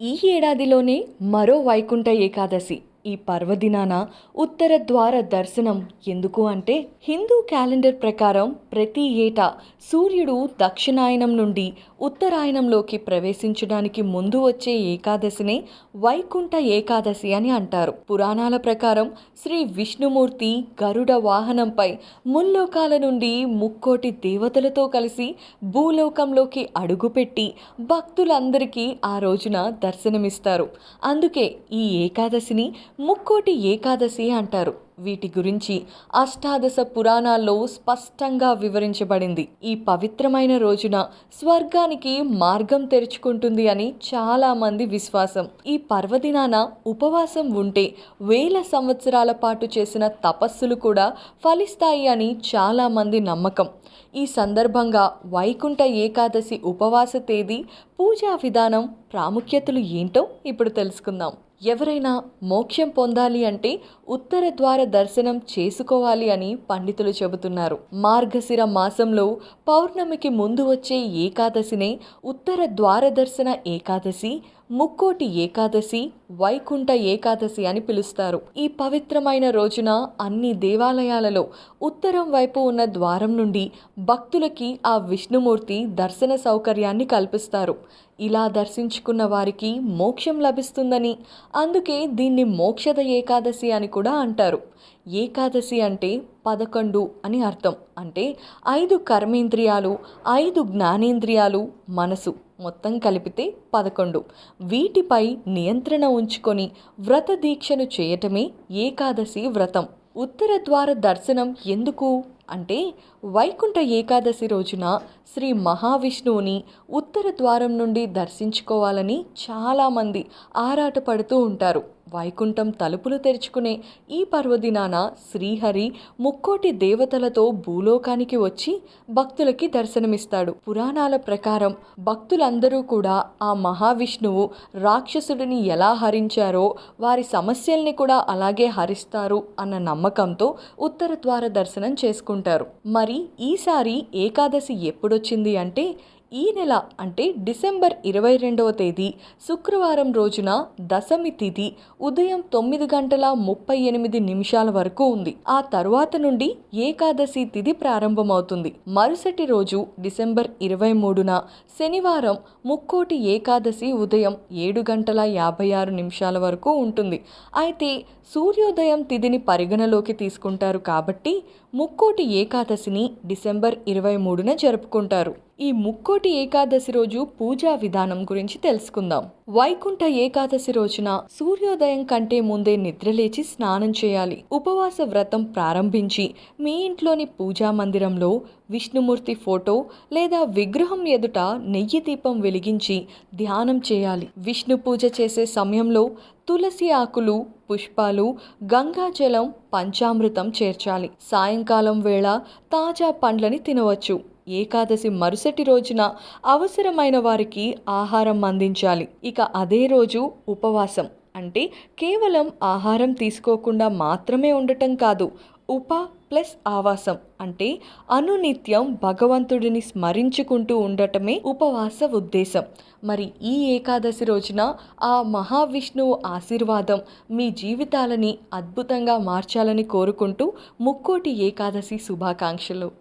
ఈ ఏడాదిలోనే మరో వైకుంఠ ఏకాదశి. ఈ పర్వదినాన ఉత్తర ద్వార దర్శనం ఎందుకు అంటే హిందూ క్యాలెండర్ ప్రకారం ప్రతి ఏటా సూర్యుడు దక్షిణాయనం నుండి ఉత్తరాయణంలోకి ప్రవేశించడానికి ముందు వచ్చే ఏకాదశినే వైకుంఠ ఏకాదశి అని అంటారు. పురాణాల ప్రకారం శ్రీ విష్ణుమూర్తి గరుడ వాహనంపై ముల్లోకాల నుండి ముక్కోటి దేవతలతో కలిసి భూలోకంలోకి అడుగుపెట్టి భక్తులందరికీ ఆ రోజున దర్శనమిస్తారు. అందుకే ఈ ఏకాదశిని ముక్కోటి ఏకాదశి అంటారు. వీటి గురించి అష్టాదశ పురాణాల్లో స్పష్టంగా వివరించబడింది. ఈ పవిత్రమైన రోజున స్వర్గానికి మార్గం తెరుచుకుంటుంది అని చాలా మంది విశ్వాసం. ఈ పర్వదినాన ఉపవాసం ఉంటే వేల సంవత్సరాల పాటు చేసిన తపస్సులు కూడా ఫలిస్తాయి అని చాలా మంది నమ్మకం. ఈ సందర్భంగా వైకుంఠ ఏకాదశి ఉపవాస తేదీ పూజా విధానం ప్రాముఖ్యతలు ఏంటో ఇప్పుడు తెలుసుకుందాం. ఎవరైనా మోక్షం పొందాలి అంటే ఉత్తర ద్వార దర్శనం చేసుకోవాలి అని పండితులు చెబుతున్నారు. మార్గశిర మాసంలో పౌర్ణమికి ముందు వచ్చే ఏకాదశినే ఉత్తర ద్వార దర్శన ఏకాదశి ముక్కోటి ఏకాదశి వైకుంఠ ఏకాదశి అని పిలుస్తారు. ఈ పవిత్రమైన రోజున అన్ని దేవాలయాలలో ఉత్తరం వైపు ఉన్న ద్వారం నుండి భక్తులకి ఆ విష్ణుమూర్తి దర్శన సౌకర్యాన్ని కల్పిస్తారు. ఇలా దర్శించుకున్న వారికి మోక్షం లభిస్తుందని అందుకే దీన్ని మోక్షద ఏకాదశి అని కూడా అంటారు. ఏకాదశి అంటే పదకొండు అని అర్థం. అంటే ఐదు కర్మేంద్రియాలు ఐదు జ్ఞానేంద్రియాలు మనసు మొత్తం కలిపితే పదకొండు. వీటిపై నియంత్రణ ఉంచుకొని వ్రత దీక్షను చేయటమే ఏకాదశి వ్రతం. ఉత్తర ద్వార దర్శనం ఎందుకు? అంటే వైకుంఠ ఏకాదశి రోజున శ్రీ మహావిష్ణువుని ఉత్తర ద్వారం నుండి దర్శించుకోవాలని చాలామంది ఆరాటపడుతూ ఉంటారు. వైకుంఠం తలుపులు తెరుచుకునే ఈ పర్వదినాన శ్రీహరి ముక్కోటి దేవతలతో భూలోకానికి వచ్చి భక్తులకి దర్శనమిస్తాడు. పురాణాల ప్రకారం భక్తులందరూ కూడా ఆ మహావిష్ణువు రాక్షసుడిని ఎలా హరించారో వారి సమస్యల్ని కూడా అలాగే హరిస్తారు అన్న నమ్మకంతో ఉత్తర ద్వార దర్శనం చేసుకుంటారు. మరి ఈసారి ఏకాదశి ఎప్పుడొచ్చింది అంటే ఈ నెల అంటే డిసెంబర్ ఇరవై రెండవ తేదీ శుక్రవారం రోజున దశమి తిథి ఉదయం తొమ్మిది గంటల ముప్పై ఎనిమిది నిమిషాల వరకు ఉంది. ఆ తరువాత నుండి ఏకాదశి తిథి ప్రారంభమవుతుంది. మరుసటి రోజు డిసెంబర్ ఇరవై మూడున శనివారం ముక్కోటి ఏకాదశి ఉదయం ఏడు గంటల యాభై ఆరు నిమిషాల వరకు ఉంటుంది. అయితే సూర్యోదయం తిథిని పరిగణలోకి తీసుకుంటారు కాబట్టి ముక్కోటి ఏకాదశిని డిసెంబర్ ఇరవై మూడున జరుపుకుంటారు. ఈ ముక్కోటి ఏకాదశి రోజు పూజా విధానం గురించి తెలుసుకుందాం. వైకుంఠ ఏకాదశి రోజున సూర్యోదయం కంటే ముందే నిద్రలేచి స్నానం చేయాలి. ఉపవాస వ్రతం ప్రారంభించి మీ ఇంట్లోని పూజా మందిరంలో విష్ణుమూర్తి ఫోటో లేదా విగ్రహం ఎదుట నెయ్యి దీపం వెలిగించి ధ్యానం చేయాలి. విష్ణు పూజ చేసే సమయంలో తులసి ఆకులు పుష్పాలు గంగాజలం పంచామృతం చేర్చాలి. సాయంకాలం వేళ తాజా పండ్లని తినవచ్చు. ఏకాదశి మరుసటి రోజున అవసరమైన వారికి ఆహారం అందించాలి. ఇక అదే రోజు ఉపవాసం. అంటే కేవలం ఆహారం తీసుకోకుండా మాత్రమే ఉండటం కాదు ఉప ప్లస్ ఆవాసం. అంటే అనునిత్యం భగవంతుడిని స్మరించుకుంటూ ఉండటమే ఉపవాస ఉద్దేశం. మరి ఈ ఏకాదశి రోజున ఆ మహావిష్ణువు ఆశీర్వాదం మీ జీవితాలని అద్భుతంగా మార్చాలని కోరుకుంటూ ముక్కోటి ఏకాదశి శుభాకాంక్షలు.